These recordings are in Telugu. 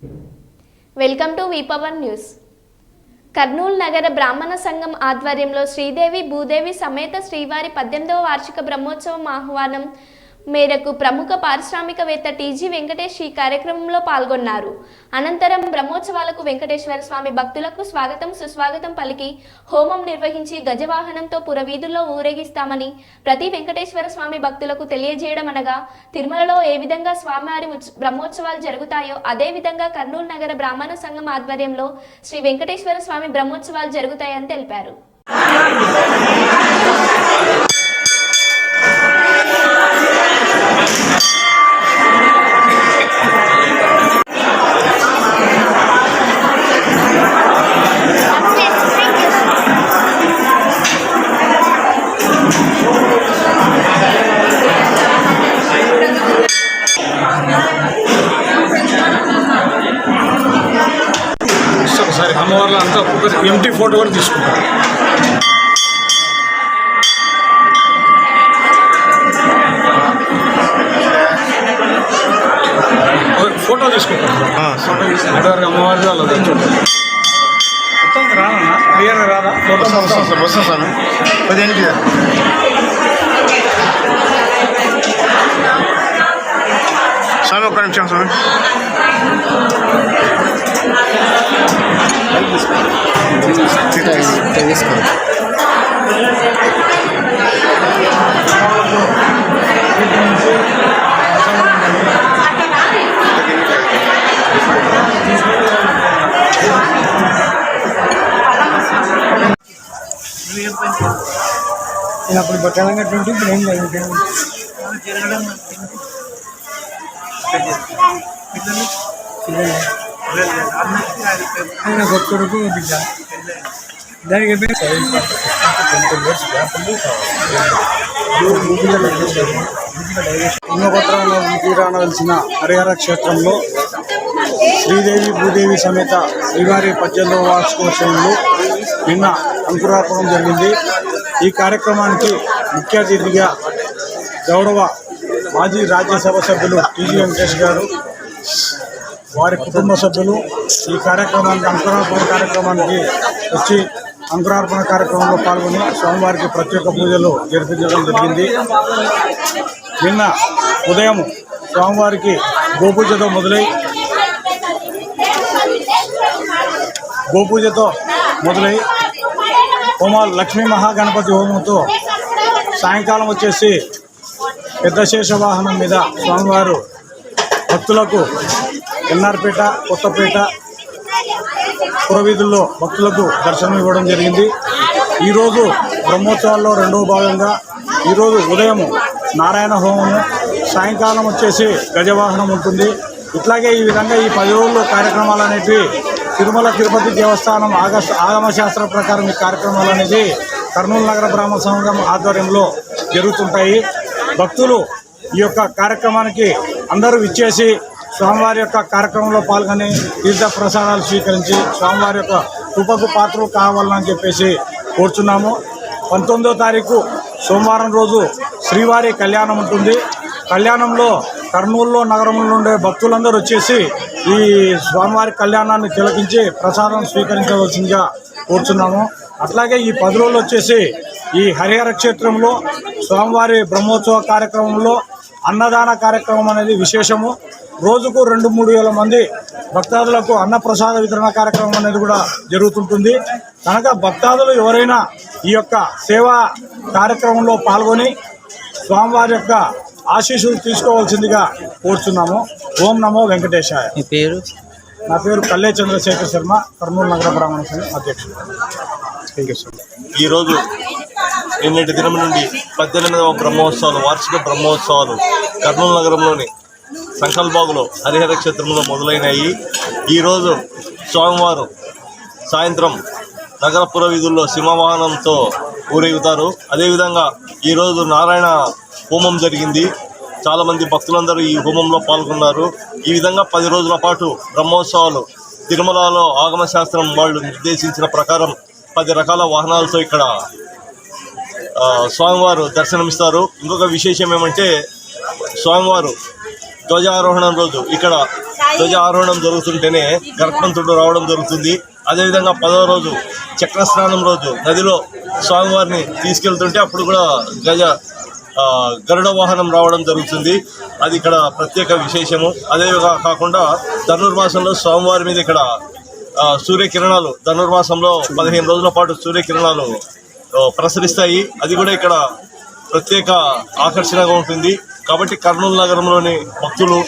Welcome to V power news. Kurnool నగర బ్రాహ్మణ సంఘం ఆధ్వర్యంలో శ్రీదేవి భూదేవి సమేత శ్రీవారి పద్దెనిమిదవ వార్షిక బ్రహ్మోత్సవం ఆహ్వానం మేరకు ప్రముఖ పారిశ్రామికవేత్త టీజీ వెంకటేష్ ఈ కార్యక్రమంలో పాల్గొన్నారు. అనంతరం బ్రహ్మోత్సవాలకు వెంకటేశ్వర స్వామి భక్తులకు స్వాగతం సుస్వాగతం పలికి హోమం నిర్వహించి గజవాహనంతో పురవీధుల్లో ఊరేగిస్తామని ప్రతి వెంకటేశ్వర స్వామి భక్తులకు తెలియజేయడం అనగా తిరుమలలో ఏ విధంగా స్వామివారి ఉత్స- బ్రహ్మోత్సవాలు జరుగుతాయో అదే విధంగా కర్నూలు నగర బ్రాహ్మణ సంఘం ఆధ్వర్యంలో శ్రీ వెంకటేశ్వర స్వామి బ్రహ్మోత్సవాలు జరుగుతాయని తెలిపారు. ఒకసారి అమ్మవార్లు అంతా ఒక ఎంటీ ఫోటో కూడా తీసుకుంటాం. ఒక ఫోటో తీసుకుంటాం. ఫోటో తీసుకుంటాం. అటువరకు అమ్మవారిది అలా చూడండి మొత్తం రాదన్నా క్లియర్గా రాదా? ఫోటో పదిహేనుకి స్వామి ఒక్క నిమిషం స్వామి. నేను అప్పుడు బట్టాలంగా ట్వంటీ ఇప్పుడు ఏం లేదు ఆయన కొడుకు బిడ్డ. దానికి తుంగభద్రంలో తీరానవలసిన హరిహర క్షేత్రంలో శ్రీదేవి భూదేవి సమేత శ్రీవారి పద్దెనిమిదవ వార్షికోత్సవంలో నిన్న అంకురార్పణం జరిగింది. ఈ కార్యక్రమానికి ముఖ్య అతిథిగా గౌరవ మాజీ రాజ్యసభ సభ్యులు టీజీ వెంకటేష్ గారు వారి కుటుంబ సభ్యులు ఈ కార్యక్రమానికి అంకురార్పణ కార్యక్రమానికి వచ్చి అంకురార్పణ కార్యక్రమంలో పాల్గొని స్వామివారికి ప్రత్యేక పూజలు జరిపించడం జరిగింది. నిన్న ఉదయం స్వామివారికి గోపూజతో మొదలై గోపూజతో మొదలై హోమాలు లక్ష్మీ మహాగణపతి హోమంతో సాయంకాలం వచ్చేసి పెద్ద శేష వాహనం మీద స్వామివారు భక్తులకు ఎన్ఆర్పేట కొత్తపేట పురవీధుల్లో భక్తులకు దర్శనం ఇవ్వడం జరిగింది. ఈరోజు బ్రహ్మోత్సవాల్లో రెండవ భాగంగా ఈరోజు ఉదయం నారాయణ హోమము సాయంకాలం వచ్చేసి గజవాహనం ఉంటుంది. ఇట్లాగే ఈ విధంగా ఈ పది రోజుల్లో కార్యక్రమాలు అనేటివి తిరుమల తిరుపతి దేవస్థానం ఆగస్టు ఆగమశాస్త్రం ప్రకారం ఈ కార్యక్రమాలు అనేది కర్నూలు నగర బ్రాహ్మణ సంఘం ఆధ్వర్యంలో జరుగుతుంటాయి. భక్తులు ఈ యొక్క కార్యక్రమానికి అందరూ విచ్చేసి స్వామివారి యొక్క కార్యక్రమంలో పాల్గొని తీర్థ ప్రసాదాలు స్వీకరించి స్వామివారి యొక్క కృపకు పాత్రలు కావాలని చెప్పేసి కోరుచున్నాము. పంతొమ్మిదో తారీఖు సోమవారం రోజు శ్రీవారి కళ్యాణం ఉంటుంది. కళ్యాణంలో కర్నూలులో నగరంలో ఉండే భక్తులందరూ వచ్చేసి ఈ స్వామివారి కళ్యాణాన్ని తిలకించి ప్రసాదం స్వీకరించవలసిందిగా కోరుచున్నాము. అట్లాగే ఈ పది రోజులు వచ్చేసి ఈ హరిహర క్షేత్రంలో స్వామివారి బ్రహ్మోత్సవ కార్యక్రమంలో అన్నదాన కార్యక్రమం అనేది విశేషము. రోజుకు రెండు మూడు వేల మంది భక్తాదులకు అన్నప్రసాద వితరణ కార్యక్రమం అనేది కూడా జరుగుతుంటుంది. కనుక భక్తాదులు ఎవరైనా ఈ యొక్క సేవా కార్యక్రమంలో పాల్గొని స్వామివారి యొక్క ఆశీస్సులు తీసుకోవాల్సిందిగా కోరుచున్నాము. ఓం నమో వెంకటేశాయ. మీ పేరు? నా పేరు కల్లే చంద్రశేఖర్ శర్మ కర్నూలు నగర బ్రాహ్మణ సంఘం అధ్యక్షుడు. థ్యాంక్ యూ సార్ ఈరోజు నిన్నటి దినం నుండి పద్దెనిమిదవ బ్రహ్మోత్సవాలు వార్షిక బ్రహ్మోత్సవాలు కర్నూలు నగరంలోని సంకల్బాగులో హరిహర క్షేత్రంలో మొదలైనాయి. ఈరోజు స్వామివారు సాయంత్రం నగర పురవీధుల్లో సింహవాహనంతో ఊరేగుతారు. అదేవిధంగా ఈరోజు నారాయణ హోమం జరిగింది. చాలామంది భక్తులందరూ ఈ హోమంలో పాల్గొన్నారు. ఈ విధంగా పది రోజుల పాటు బ్రహ్మోత్సవాలు తిరుమలలో ఆగమశాస్త్రం వాళ్ళు నిర్దేశించిన ప్రకారం పది రకాల వాహనాలతో ఇక్కడ స్వామివారు దర్శనమిస్తారు. ఇంకొక విశేషం ఏమంటే స్వామివారు ధ్వజారోహణం రోజు ఇక్కడ ధ్వజారోహణం జరుగుతుంటేనే గర్భంతుడు రావడం జరుగుతుంది. అదేవిధంగా పదవ రోజు చక్ర స్నానం రోజు నదిలో స్వామివారిని తీసుకెళ్తుంటే అప్పుడు కూడా గజ గరుడ వాహనం రావడం జరుగుతుంది. అది ఇక్కడ ప్రత్యేక విశేషము. అదే కాకుండా ధనుర్మాసంలో స్వామివారి మీద ఇక్కడ సూర్యకిరణాలు ధనుర్మాసంలో పదిహేను రోజుల పాటు సూర్యకిరణాలు ప్రసరిస్తాయి. అది కూడా ఇక్కడ ప్రత్యేక ఆకర్షణగా ఉంటుంది. కాబట్టి కర్నూలు నగరంలోని భక్తులు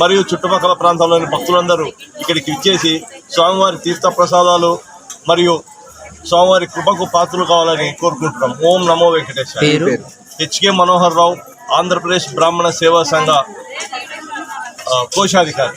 మరియు చుట్టుపక్కల ప్రాంతాల్లోని భక్తులందరూ ఇక్కడికి ఇచ్చేసి స్వామివారి తీర్థ ప్రసాదాలు మరియు స్వామివారి కృపకు పాత్రలు కావాలని కోరుకుంటున్నాం. ఓం నమో వెంకటేశ్వర హెచ్కే మనోహర్ రావు ఆంధ్రప్రదేశ్ బ్రాహ్మణ సేవా సంఘ కోశాధికారి.